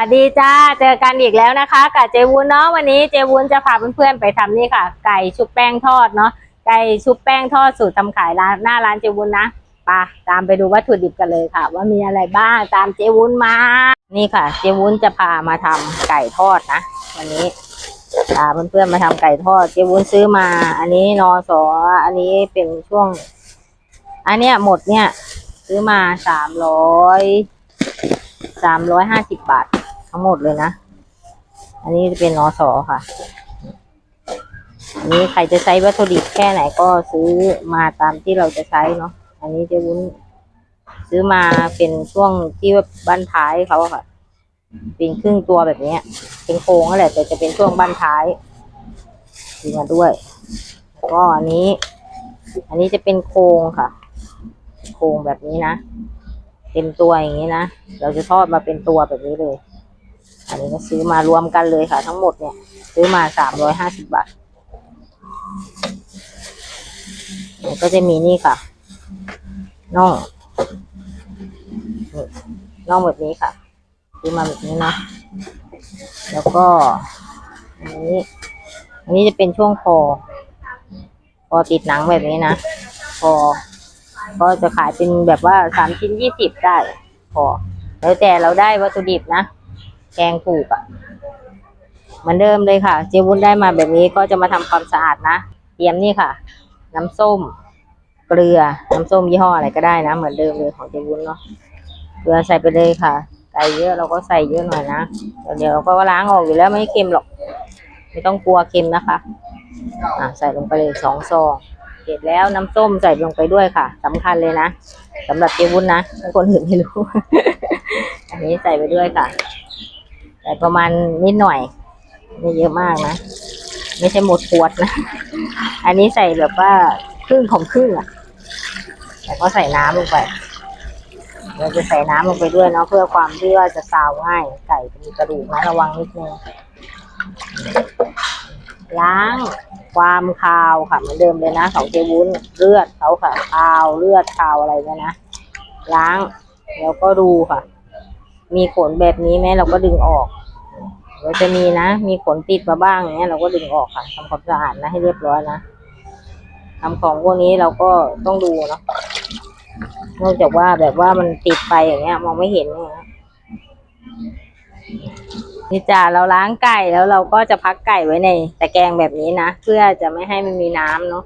วัสดีจ้า เจอกันอีกแล้วนะคะ กับเจวุ้นเนาะวันนี้เจวุ้นจะพาเพื่อนๆไปทำนี่ค่ะ ไก่ชุบแป้งทอดเนาะไก่ชุบแป้งทอดสูตรทำขายร้านหน้าร้านเจวุ้นนะปะตามไปดูวัตถุดิบกันเลยค่ะ ว่ามีอะไรบ้างตามเจวุ้นมา นี่ค่ะ เจวุ้นจะพามาทำไก่ทอดนะวันนี้พาเพื่อนๆมาทำไก่ทอด เจวุ้นซื้อมา อันนี้นอสออันนี้เป็นช่วง อันเนี้ยหมดเนี่ย ซื้อมาสามร้อยสามร้อยห้าสิบบาท ทั้งหมดเลยนะ อันนี้จะเป็นนอสอค่ะ อันนี้ใครจะใช้วัตถุดิบแค่ไหนก็ซื้อมาตามที่เราจะใช้เนาะ อันนี้จะวุ้นซื้อมาเป็นช่วงที่ว่าบ้านท้ายเขาค่ะ เป็นครึ่งตัวแบบนี้เป็นโครงนั่นแหละแต่จะเป็นช่วงบ้านท้ายซื้อมาด้วย ก็อันนี้ อันนี้จะเป็นโครงค่ะ โครงแบบนี้นะ เป็นตัวอย่างนี้นะ เราจะทอดมาเป็นตัวแบบนี้เลย อันนี้ก็ซื้อมารวมกันเลยค่ะ ทั้งหมดเนี่ย ซื้อมาสามร้อยห้าสิบบาทก็จะมีนี่ค่ะน่องน่องแบบนี้ค่ะซื้อมาแบบนี้นะ แล้วก็อันนี้ อันนี้จะเป็นช่วงคอคอติดหนังแบบนี้นะคอก็จะขายเป็นแบบว่าสามชิ้นยี่สิบได้พอแล้วแต่เราได้วัตถุดิบนะ แกงถูกอะ่ะ เหมือนเดิมเลยค่ะ เจวุ้นได้มาแบบนี้ก็จะมาทำความสะอาดนะ เตรียมนี่ค่ะ น้ำส้ม เกลือ น้ำส้มยี่ห้ออะไรก็ได้นะ เหมือนเดิมเลยของเจวุ้นเนาะ เกลือใส่ไปเลยค่ะไก่เยอะเราก็ใส่เยอะหน่อยนะ เดี๋ยวเราก็ล้างออกอยู่แล้วไม่เค็มหรอก ไม่ต้องกลัวเค็มนะคะ อะใส่ลงไปเลยสองซองเสร็จแล้วน้ำส้มใส่ลงไปด้วยค่ะสำคัญเลยนะสำหรับเจวุ้นนะคนอื่นไม่รู้ อันนี้ใส่ไปด้วยค่ะ ใส่ประมาณนิดหน่อย ไม่เยอะมากนะ ไม่ใช่หมดขวดนะ อันนี้ใส่แบบว่าครึ่งของครึ่งอะแล้วก็ใส่น้ำลงไป เราจะใส่น้ำลงไปด้วยเนาะเพื่อความที่ว่าจะซาวง่ายไก่จะมีกระดูกนะระวังนิดนึงล้างความคาวค่ะเหมือนเดิมเลยนะของเจวุ้นเลือดเขาค่ะคาวเลือดคาวอะไรเนี่ยนะล้างแล้วก็ดูค่ะ มีขนแบบนี้ไหมเราก็ดึงออก เราจะมีนะ มีขนติดมาบ้างอย่างเงี้ยเราก็ดึงออกค่ะทำความสะอาดนะให้เรียบร้อยนะทำของพวกนี้เราก็ต้องดูเนาะนอกจากว่าแบบว่ามันติดไปอย่างเงี้ย มองไม่เห็นเนี่ยนี่จ้าเราล้างไก่แล้วเราก็จะพักไก่ไว้ในตะแกรงแบบนี้นะเพื่อจะไม่ให้มันมีน้ำเนาะ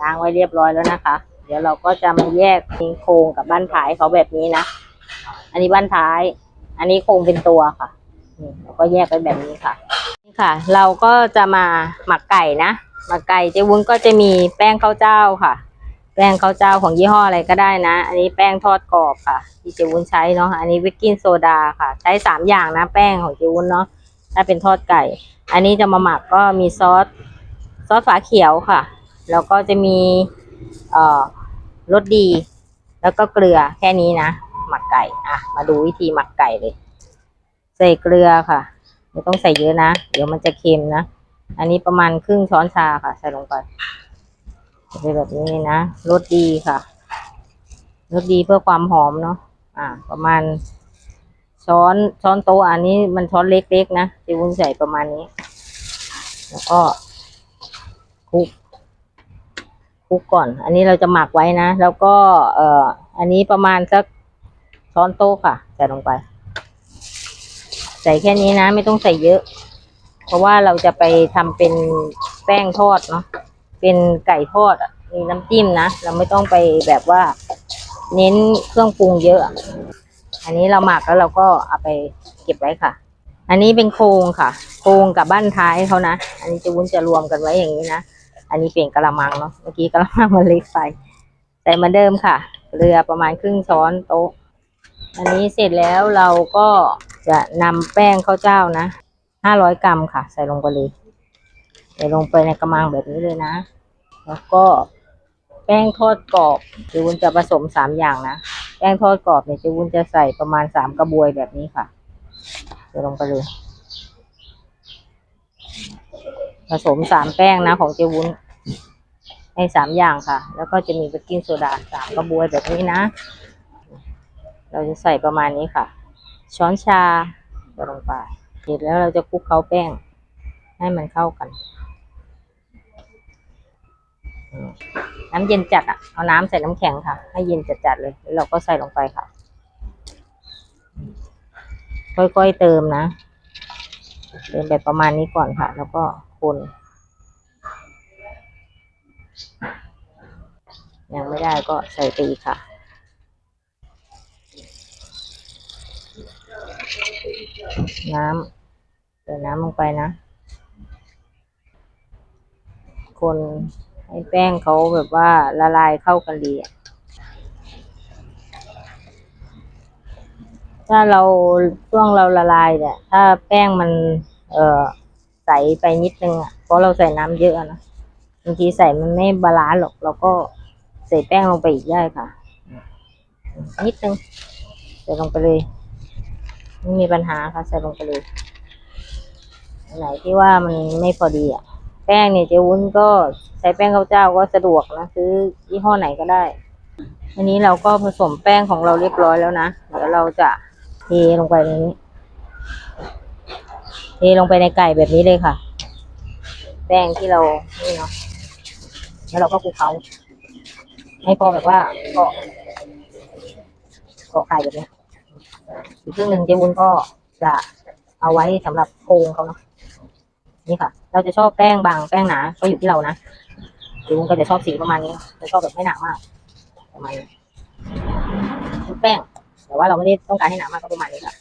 ล้างไว้เรียบร้อยแล้วนะคะ เดี๋ยวเราก็จะมาแยกโครงกับบ้านท้ายเขาแบบนี้นะอันนี้บ้านท้าย อันนี้โครงเป็นตัวค่ะ นี่เราก็แยกไว้แบบนี้ค่ะ นี่ค่ะ เราก็จะมาหมักไก่นะ หมักไก่เจ๊วุ้นก็จะมีแป้งข้าวเจ้าค่ะ แป้งข้าวเจ้าของยี่ห้ออะไรก็ได้นะ อันนี้แป้งทอดกรอบค่ะ ที่เจ๊วุ้นใช้เนาะ อันนี้วิกกิ้งโซดาค่ะ ใช้สามอย่างนะ แป้งของเจ๊วุ้นเนาะ ถ้าเป็นทอดไก่ อันนี้จะมาหมักก็มีซอส ซอสฝาเขียวค่ะ แล้วก็จะมีเอ่อรสดี แล้วก็เกลือแค่นี้นะ หมักไก่ อะ มาดูวิธีหมักไก่เลย ใส่เกลือค่ะ ไม่ต้องใส่เยอะนะ เดี๋ยวมันจะเค็มนะ อันนี้ประมาณครึ่งช้อนชาค่ะ ใส่ลงไปเป็นแบบนี้นะรสดีค่ะรสดีเพื่อความหอมเนาะอ่า ประมาณ ช้อนช้อนโตอันนี้มันช้อนเล็กๆนะจะวุ้นใส่ประมาณนี้ แล้วก็คลุกคลุกก่อน อันนี้เราจะหมักไว้นะ แล้วก็ เอ่อ อันนี้ประมาณสักช้อนโต๊ะค่ะ ใส่ลงไป ใส่แค่นี้นะ ไม่ต้องใส่เยอะ เพราะว่าเราจะไปทำเป็นแป้งทอดเนาะเป็นไก่ทอดอะมีน้ำจิ้มนะเราไม่ต้องไปแบบว่า เน้นเครื่องปรุงเยอะ อันนี้เราหมักแล้วเราก็เอาไปเก็บไว้ค่ะ อันนี้เป็นโครงค่ะ โครงกับบ้านท้ายเขานะอันนี้จะวุ้นจะรวมกันไว้อย่างนี้นะอันนี้เปลี่ยนกระมังเนาะเมื่อกี้กระมังมันเล็กไปแต่เหมือนเดิมค่ะเกลือประมาณครึ่งช้อนโต๊ะ อันนี้เสร็จแล้วเราก็ จะนำแป้งข้าวเจ้านะห้าร้อยกรัมค่ะ ใส่ลงไปเลยใส่ลงไปในกระมังแบบนี้เลยนะ แล้วก็แป้งทอดกรอบเจวุ้นจะผสมสามอย่างนะ แป้งทอดกรอบเนี่ยเจวุ้นจะใส่ประมาณสามกระบวยแบบนี้ค่ะใส่ลงไปเลย ผสมสามแป้งนะของเจวุ้นให้สามอย่างค่ะ แล้วก็จะมีเบกกิ้งโซดาสามกระบวยแบบนี้นะ เราจะใส่ประมาณนี้ค่ะ ช้อนชาใส่ลงไปเสร็จแล้วเราจะคลุกเคล้าแป้ง ให้มันเข้ากัน น้ำเย็นจัดอะ เอาน้ำใส่น้ำแข็งค่ะ ให้เย็นจัดๆเลย แล้วเราก็ใส่ลงไปค่ะ ค่อยๆเติมนะ เติมแบบประมาณนี้ก่อนค่ะ แล้วก็คนยังไม่ได้ก็ใส่ตีค่ะ น้ำใส่น้ำลงไปนะ คนให้แป้งเขาแบบว่าละลายเข้ากันดีถ้าเราช่วงเราละลายเนี่ย ถ้าแป้งมัน เอ่อใสไปนิดนึงอะเพราะเราใส่น้ำเยอะอะนะบางทีใส่มันไม่บาลานซ์หรอกเราก็ใส่แป้งลงไปอีกได้ค่ะ นิดนึงใส่ลงไปเลย ไม่มีปัญหาค่ะใส่ลงไปเลยไหนที่ว่ามันไม่พอดีอะ แป้งเนี่ยเจ๊วุ้นก็ใช้แป้งข้าวเจ้าก็สะดวกนะซื้อยี่ห้อไหนก็ได้อันนี้เราก็ผสมแป้งของเราเรียบร้อยแล้วนะเดี๋ยวเราจะเทลงไปในนี้เทลงไปในไก่แบบนี้เลยค่ะ แป้งที่เรานี่เนาะแล้วเราก็คลุกเคล้าให้พอแบบว่าเกาะเกาะไก่แบบนี้ อีกครึ่งหนึ่งเจ๊วุ้นก็จะเอาไว้สำหรับโครงเขาเนาะนี่ค่ะ เราจะชอบแป้งบางแป้งหนาก็อยู่ที่เรานะเจ๊วุ้นก็จะชอบสีประมาณนี้จะชอบแบบไม่หนามากประมาณนี้แป้งแต่ว่าเราไม่ได้ต้องการให้หนามากก็ประมาณนี้ค่ะ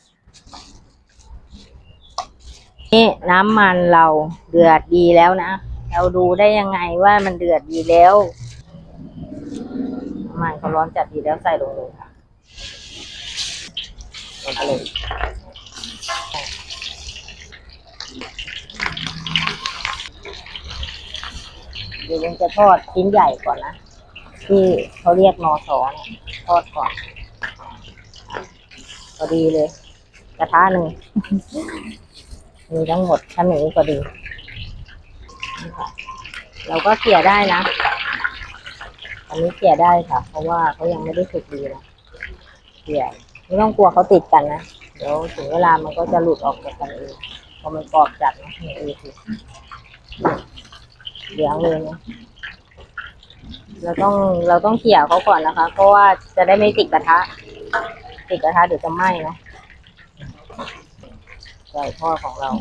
นี่น้ำมันเราเดือดดีแล้วนะ เราดูได้ยังไงว่ามันเดือดดีแล้วน้ำมันเขาร้อนจัดดีแล้วใส่ลงเลยค่ะ ลงไปเลยเดี๋ยวยังจะทอดชิ้นใหญ่ก่อนนะ ที่เขาเรียกนอสอนทอดก่อนพอดีเลย กระทะหนึ่งมีทั้งหมดถ้าหนึ่งก็ดี เราก็เกลี่ยได้นะ อันนี้เกลี่ยได้ค่ะ เพราะว่าเขายังไม่ได้สุกดีนะเกลี่ย ไม่ต้องกลัวเขาติดกันนะ เดี๋ยวถึงเวลามันก็จะหลุดออกจากกันเองพอมันกรอบจัดนะนี่เองคือเหลืองเลยนะเราต้องเราต้องเกลี่ยเขาก่อนนะคะ เพราะว่าจะได้ไม่ติดกระทะ ติดกระทะเดี๋ยวจะไหม้เนาะไก่ทอดของเรา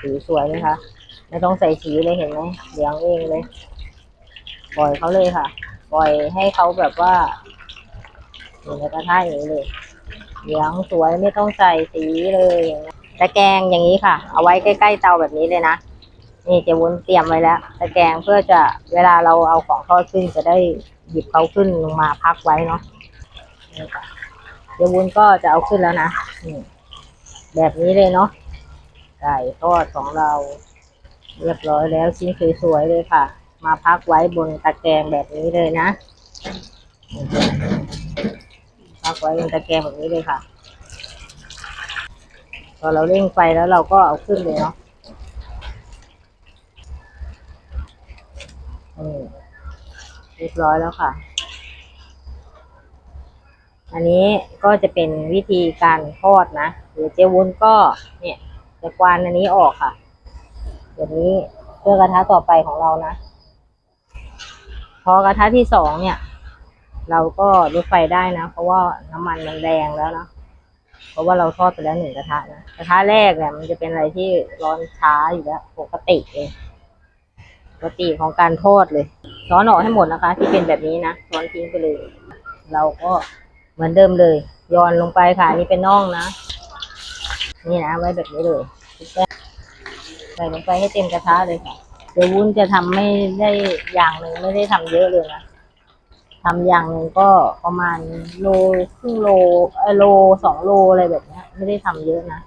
สีสวยไหมคะไม่ต้องใส่สีเลยเห็นไหมเหลืองเองเลย ปล่อยเขาเลยค่ะ ปล่อยให้เขาแบบว่า อยู่ในกระทะอย่างนี้เลยเหลืองสวยไม่ต้องใส่สีเลยอย่างเงี้ตะแกรงอย่างนี้ค่ะ เอาไว้ใกล้ๆเตาแบบนี้เลยนะนี่เจะวุ้นเตรียมไว้แล้วตะแกรงเพื่อจะเวลาเราเอาของทอดขึ้นจะได้หยิบเขาขึ้นลงมาพักไว้เนาะนี่ค่ะเจะวุ้นก็จะเอาขึ้นแล้วนะนี่แบบนี้เลยเนาะไก่ทอดของเรา เรียบร้อยแล้วชิ้นสวยๆเลยค่ะ มาพักไว้บนตะแกรงแบบนี้เลยนะ ไว้บนตะแกรงแบบนี้เลยค่ะ พอเราเร่งไฟแล้วเราก็เอาขึ้นเลยเนาะเรียบร้อยแล้วค่ะ อันนี้ก็จะเป็นวิธีการทอดนะหรือเจวุ้นก็เนี่ยจะกวานอันนี้ออกค่ะเดี๋ยวนี้เพื่อกระทะต่อไปของเรานะ พอกระทะที่สองเนี่ย เราก็ลดไฟได้นะ เพราะว่าน้ำมันมันแรงแล้วนะเพราะว่าเราทอดไปแล้วหนึ่งกระทะนะกระทะแรกเนี่ยมันจะเป็นอะไรที่ร้อนช้าอยู่แล้วปกติเลยปกติของการทอดเลยช้อนออกให้หมดนะคะ ที่เป็นแบบนี้นะช้อนทิ้งไปเลย เราก็เหมือนเดิมเลยย้อนลงไปค่ะนี่เป็นน่องนะนี่นะไว้แบบนี้เลยใส่ลงไปให้เต็มกระทะเลยค่ะเดี๋ยววุ้นจะทำไม่ได้อย่างหนึ่งไม่ได้ทำเยอะเลยนะ ทำอย่างหนึ่งก็ประมาณโลครึ่งโลเออโลสองโลอะไรแบบเนี้ย ไม่ได้ทำเยอะนะ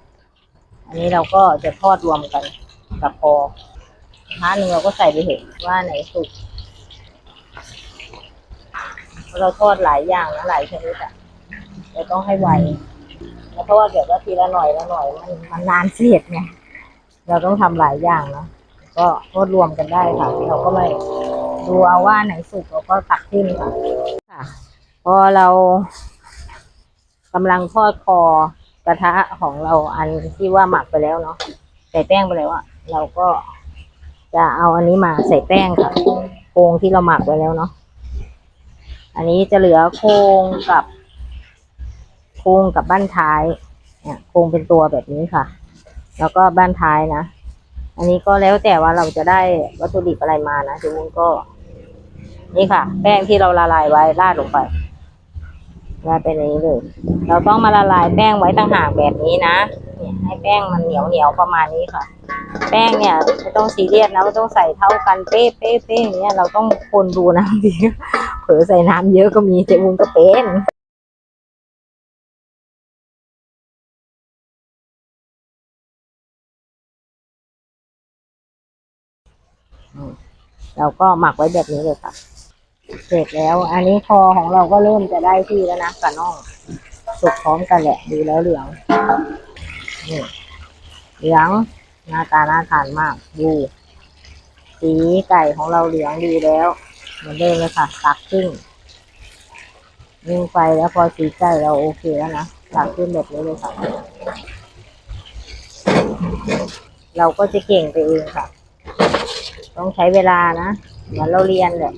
อันนี้เราก็จะทอดรวมกันกับพอกระทะหนึ่งเราก็ใส่ไปเห็นว่าไหนสุกเราทอดหลายอย่างนะหลายชนิดอะเราต้องให้ไวแล้วเพราะว่าเดี๋ยวก็ทีละหน่อยละหน่อยมันมันนานเสียดไงเราต้องทำหลายอย่างเนาะก็ทอดรวมกันได้ค่ะ เราก็ไม่ ดูเอาว่าไหนสุกเราก็ตักขึ้นค่ะค่ะ พอเรากำลังทอดคอกระทะของเราอันที่ว่าหมักไปแล้วเนาะใส่แป้งไปแล้วอะเราก็จะเอาอันนี้มาใส่แป้งค่ะโครงที่เราหมักไว้แล้วเนาะอันนี้จะเหลือโครงกับโครงกับบ้านท้าย เนี่ยโครงเป็นตัวแบบนี้ค่ะ แล้วก็บ้านท้ายนะ อันนี้ก็แล้วแต่ว่าเราจะได้วัตถุดิบอะไรมานะทุกคนก็ นี่ค่ะ แป้งที่เราละลายไว้ราดลงไปราดไปในนี้เลย เราต้องมาละลายแป้งไว้ต่างหากแบบนี้นะเนี่ยให้แป้งมันเหนียวเหนียวประมาณนี้ค่ะ แป้งเนี่ยไม่ต้องซีเรียสนะไม่ต้องใส่เท่ากันเป๊ะเป๊ะเป๊ะอย่างเงี้ยเราต้องคนดูนะบางทีเผลอใส่น้ำเยอะก็มีเจ๊วุ้นก็เป็นเราก็หมักไว้แบบนี้เลยค่ะ เสร็จแล้ว อันนี้คอของเราก็เริ่มจะได้ที่แล้วนะกับน่องสุกพร้อมกันแหละดูแล้วเหลืองนี่เหลืองหน้าตาน่าทานมากดูสีไก่ของเราเหลืองดีแล้วเหมือนเดิมเลยค่ะตักขึ้นนิ่งไฟแล้วพอสีไก่เราโอเคแล้วนะตักขึ้นแบบนี้เลยค่ะ เราก็จะเก่งไปเองค่ะ ต้องใช้เวลานะเหมือนเราเรียนเลย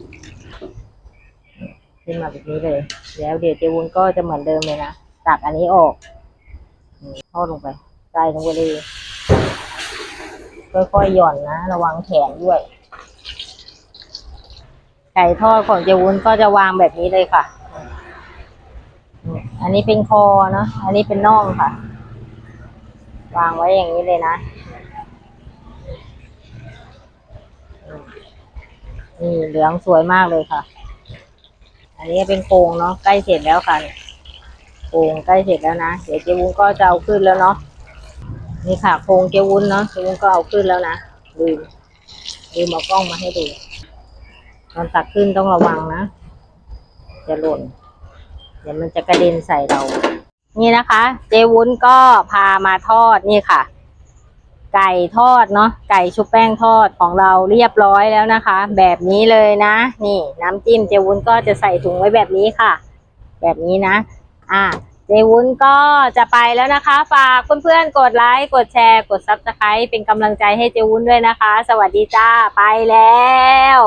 ขึ้นมาแบบนี้เลย แล้วเดี๋ยวเจวุนก็จะเหมือนเดิมเลยนะ ตักอันนี้ออกทอดลงไปใส่ลงไปเลยค่อยๆหย่อนนะ ระวังแขนด้วย ไก่ทอดของเจวุนก็จะวางแบบนี้เลยค่ะ อันนี้เป็นคอเนาะ อันนี้เป็นน่องค่ะ วางไว้อย่างนี้เลยนะ นี่เหลืองสวยมากเลยค่ะ อันนี้เป็นโครงเนาะใกล้เสร็จแล้วค่ะโครงใกล้เสร็จแล้วนะเดี๋ยวเจวุ้นก็จะเอาขึ้นแล้วเนาะนี่ค่ะโครงเจวุ้นเนาะเจวุ้นก็เอาขึ้นแล้วนะลืมลืมเอากล้องมาให้ดูตอนตักขึ้นต้องระวังนะจะหล่นเดี๋ยวมันจะกระเด็นใส่เรา นี่นะคะ เจวุ้นก็พามาทอดนี่ค่ะ ไก่ทอดเนาะไก่ชุบแป้งทอดของเราเรียบร้อยแล้วนะคะ แบบนี้เลยนะ นี่น้ำจิ้มเจวุ้นก็จะใส่ถุงไว้แบบนี้ค่ะ แบบนี้นะ อ่าเจวุ้นก็จะไปแล้วนะคะ ฝากเพื่อนๆกดไลค์กดแชร์กดซับสไครต์เป็นกำลังใจให้เจวุ้นด้วยนะคะ สวัสดีจ้าไปแล้ว